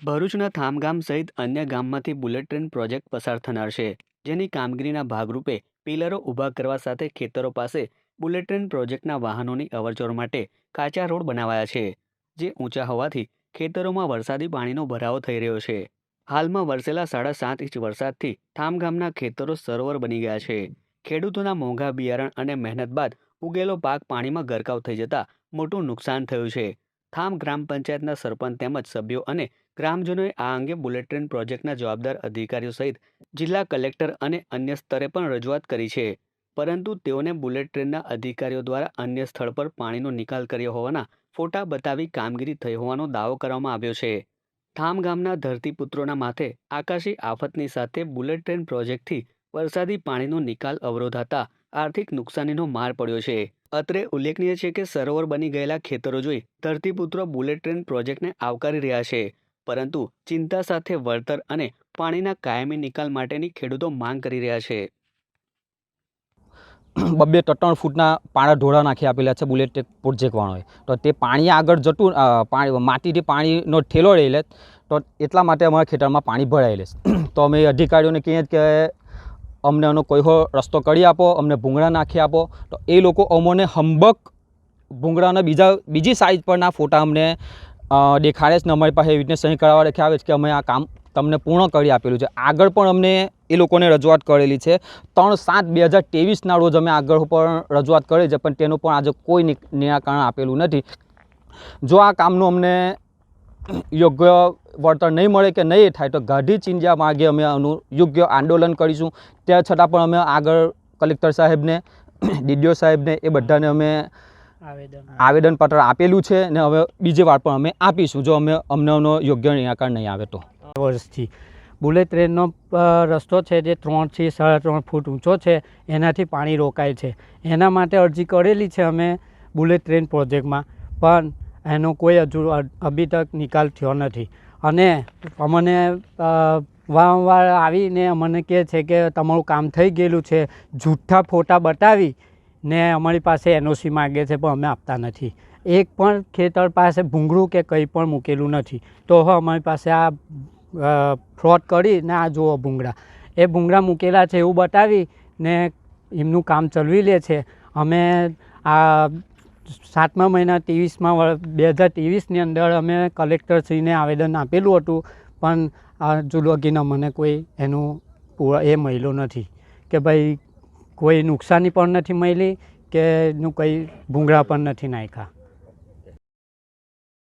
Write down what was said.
ભરૂચના થામગામ સહિત અન્ય ગામમાંથી બુલેટ ટ્રેન પ્રોજેક્ટ પસાર થનાર છે, જેની કામગીરીના ભાગરૂપે પિલરો ઊભા કરવા સાથે ખેતરો પાસે બુલેટ ટ્રેન પ્રોજેક્ટના વાહનોની અવરજવર માટે કાચા રોડ બનાવાયા છે, જે ઊંચા હોવાથી ખેતરોમાં વરસાદી પાણીનો ભરાવો થઈ રહ્યો છે. હાલમાં વરસેલા સાડા સાત ઇંચ વરસાદથી થામગામના ખેતરો સરોવર બની ગયા છે. ખેડૂતોના મોંઘા બિયારણ અને મહેનત બાદ ઉગેલો પાક પાણીમાં ગરકાવ થઈ જતા મોટું નુકસાન થયું છે. થામ ગ્રામ પંચાયતના સરપંચ તેમજ સભ્યો અને ગ્રામજનોએ આ અંગે બુલેટ ટ્રેન પ્રોજેક્ટના જવાબદાર અધિકારીઓ સહિત જિલ્લા કલેક્ટર અને અન્ય સ્તરે પણ રજૂઆત કરી છે. પરંતુ તેઓને બુલેટ ટ્રેનના અધિકારીઓ દ્વારા અન્ય સ્થળ પર પાણીનો નિકાલ કર્યો હોવાના ફોટા બતાવી કામગીરી થઈ હોવાનો દાવો કરવામાં આવ્યો છે. થામ ગામના ધરતીપુત્રોના માથે આકાશી આફતની સાથે બુલેટ ટ્રેન પ્રોજેક્ટથી વરસાદી પાણીનો નિકાલ અવરોધાતા આર્થિક નુકસાનીનો માર પડ્યો છે. અત્રે ઉલ્લેખનીય છે કે સરોવર બની ગયેલા ખેતરો જોઈ ધરતીપુત્રો બુલેટ ટ્રેન પ્રોજેક્ટને આવકારી રહ્યા છે. પરંતુ ચિંતા સાથે વળતર અને પાણીના કાયમી નિકાલ માટેની ખેડૂતો માંગ કરી રહ્યા છે. બબે ત્રણ ફૂટના પાણા ઢોળા નાખી આપેલા છે બુલેટ પ્રોજેક્ટવાળોએ તો તે પાણી આગળ જતું પાણી, માટીથી પાણીનો ઠેલો રહી લે તો એટલા માટે અમારા ખેતરમાં પાણી ભરાયેલે તો અમે અધિકારીઓને કહીએ કે અમને એનો કોઈ હો રસ્તો કરી આપો, અમને ભૂંગળા નાખી આપો. તો એ લોકો અમોને હંબક ભૂંગળાના બીજા, બીજી સાઈઝ પરના ફોટા અમને દેખાડે છે ને અમારી પાસે એવી રીતે સહી કરાવવા લખી આવે છે કે અમે આ કામ તમને પૂર્ણ કરી આપેલું છે. આગળ પણ અમને એ લોકોને રજૂઆત કરેલી છે. ત્રણ સાત બે હજાર ત્રેવીસના રોજ અમે આગળ પણ રજૂઆત કરી છે, પણ તેનું પણ આજે કોઈ નિરાકરણ આપેલું નથી. જો આ કામનું અમને યોગ્ય વળતર નહીં મળે કે નહીં થાય તો ગાઢી ચિંજા માગે અમે આનું યોગ્ય આંદોલન કરીશું. ત્યાં છતાં પણ અમે આગળ કલેક્ટર સાહેબને ડીડીઓ સાહેબને એ બધાને અમે આવેદનપત્ર આપેલું છે ને હવે બીજી વાર પણ અમે આપીશું જો અમે અમને યોગ્ય નિરાકરણ નહીં આવે તો. વર્ષથી બુલેટ ટ્રેનનો રસ્તો છે જે ત્રણથી સાડા ત્રણ ફૂટ ઊંચો છે એનાથી પાણી રોકાય છે. એના માટે અરજી કરેલી છે અમે બુલેટ ટ્રેન પ્રોજેક્ટમાં. પણ એનો કોઈ હજુ અભી તક નિકાલ થયો નથી. અને અમને વારંવાર આવીને અમને કહે છે કે તમારું કામ થઈ ગયેલું છે, જૂઠા ફોટા બતાવી ને અમારી પાસે એનઓસી માગે છે, પણ અમે આપતા નથી. એક પણ ખેતર પાસે ભૂંગળું કે કંઈ પણ મૂકેલું નથી. તો હવે અમારી પાસે આ ફ્રોડ કરીને આ જુઓ ભૂંગળા. એ ભૂંગળા મૂકેલા છે એવું બતાવી ને એમનું કામ ચલવી લે છે. અમે આ સાતમા મહિના ત્રેવીસમાં બે હજાર ત્રેવીસની અંદર અમે કલેક્ટરશ્રીને આવેદન આપેલું હતું, પણ આ જુલોગીનો મને કોઈ એનું એ મળ્યું નથી કે ભાઈ કોઈ નુકસાની પણ નથી મળી કે એનું કંઈ ભૂંગળા પણ નથી નાખ્યા.